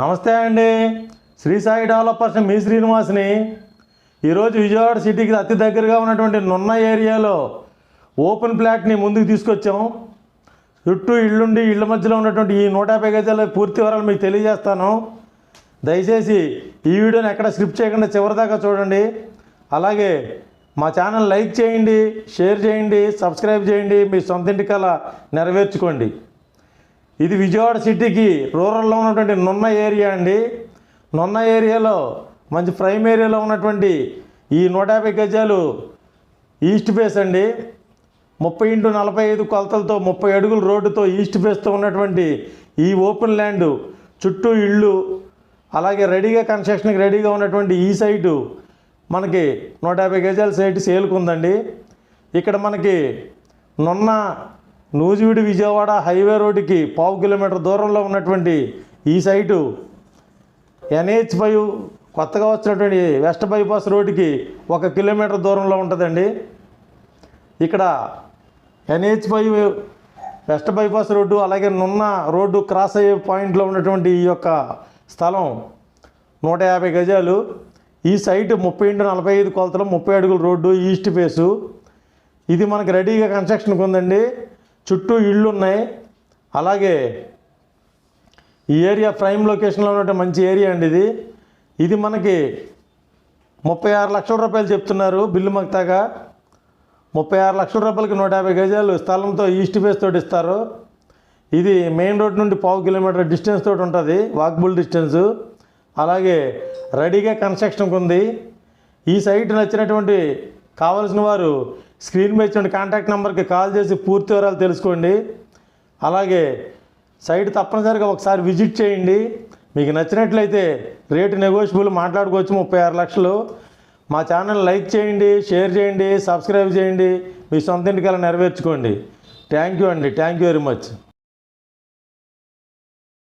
నమస్తే అండి. శ్రీ సాయి డెవలపర్స్ మీ శ్రీనివాస్ని. ఈరోజు విజయవాడ సిటీకి అతి దగ్గరగా ఉన్నటువంటి నున్న ఏరియాలో ఓపెన్ ప్లాట్ని ముందుకు తీసుకొచ్చాం. చుట్టూ ఇళ్ళుండి ఇళ్ళ మధ్యలో ఉన్నటువంటి ఈ నూట యాభై గజాల పూర్తి వివరాలు మీకు తెలియజేస్తాను. దయచేసి ఈ వీడియోని ఎక్కడ స్క్రిప్ట్ చేయకుండా చివరిదాకా చూడండి. అలాగే మా ఛానల్ లైక్ చేయండి షేర్ చేయండి సబ్స్క్రైబ్ చేయండి మీ సొంత ఇంటికల నెరవేర్చుకోండి. ఇది విజయవాడ సిటీకి రూరల్లో ఉన్నటువంటి నున్న ఏరియా అండి. నున్న ఏరియాలో మంచి ప్రైమ్ ఏరియాలో ఉన్నటువంటి ఈ నూట యాభై గజాలు ఈస్ట్ ఫేస్ అండి. ముప్పై ఇంటూ నలభై ఐదు కొలతలతో ముప్పై అడుగుల రోడ్డుతో ఈస్ట్ ఫేస్తో ఉన్నటువంటి ఈ ఓపెన్ ల్యాండ్ చుట్టూ ఇళ్ళు అలాగే రెడీగా కన్స్ట్రక్షన్కి రెడీగా ఉన్నటువంటి ఈ సైటు మనకి నూట యాభై గజాల సైట్ సేల్కి ఉందండి. ఇక్కడ మనకి నున్న నూజివీడి విజయవాడ హైవే రోడ్డుకి పావు కిలోమీటర్ దూరంలో ఉన్నటువంటి ఈ సైటు ఎన్హెచ్ ఫైవ్ కొత్తగా వచ్చినటువంటి వెస్ట్ బైపాస్ రోడ్డుకి ఒక కిలోమీటర్ దూరంలో ఉంటుందండి. ఇక్కడ NH five west bypass road అలాగే నున్న రోడ్డు క్రాస్ అయ్యే పాయింట్లో ఉన్నటువంటి ఈ యొక్క స్థలం నూట యాభై గజాలు. ఈ సైట్ ముప్పై ఇంటూ నలభై ఐదు కొలతలు ముప్పై అడుగుల రోడ్డు ఈస్ట్ ఫేసు. ఇది మనకి రెడీగా కన్స్ట్రక్షన్కి ఉందండి. చుట్టూ ఇళ్ళు ఉన్నాయి అలాగే ఈ ఏరియా ప్రైమ్ లొకేషన్లో ఉన్నటువంటి మంచి ఏరియా అండి ఇది. ఇది మనకి ముప్పై ఆరు లక్షల రూపాయలు చెప్తున్నారు బిల్లు మక్తాగా ముప్పై ఆరు లక్షల రూపాయలకి నూట యాభై గజాలు స్థలంతో ఈస్ట్ ఫేస్ తోటి ఇస్తారు. ఇది మెయిన్ రోడ్ నుండి పావు కిలోమీటర్ డిస్టెన్స్ తోటి ఉంటుంది వాక్బుల్ డిస్టెన్స్. అలాగే రెడీగా కన్స్ట్రక్షన్కి ఉంది ఈ సైట్ నచ్చినటువంటి కావలసిన వారు స్క్రీన్ మీద ఇచ్చిన కాంటాక్ట్ నెంబర్కి కాల్ చేసి పూర్తి వివరాలు తెలుసుకోండి. అలాగే సైట్ తప్పనిసరిగా ఒకసారి విజిట్ చేయండి. మీకు నచ్చినట్లయితే రేటు నెగోషియబుల్ మాట్లాడుకోవచ్చు ముప్పై ఆరు లక్షలు. మా ఛానల్ లైక్ చేయండి షేర్ చేయండి సబ్స్క్రైబ్ చేయండి. మీ సొంత ఇంటికల్లా నెరవేర్చుకోండి. థ్యాంక్ యూ అండి. Thank you very much.